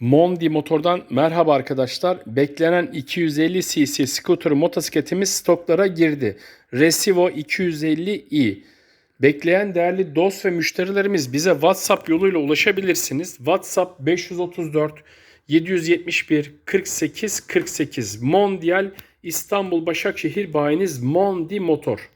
Mondi Motor'dan merhaba arkadaşlar. Beklenen 250 cc scooter motosikletimiz stoklara girdi. Resivo 250i. Bekleyen değerli dost ve müşterilerimiz bize WhatsApp yoluyla ulaşabilirsiniz. WhatsApp 534 771 48 48 Mondial İstanbul Başakşehir bayiniz Mondi Motor.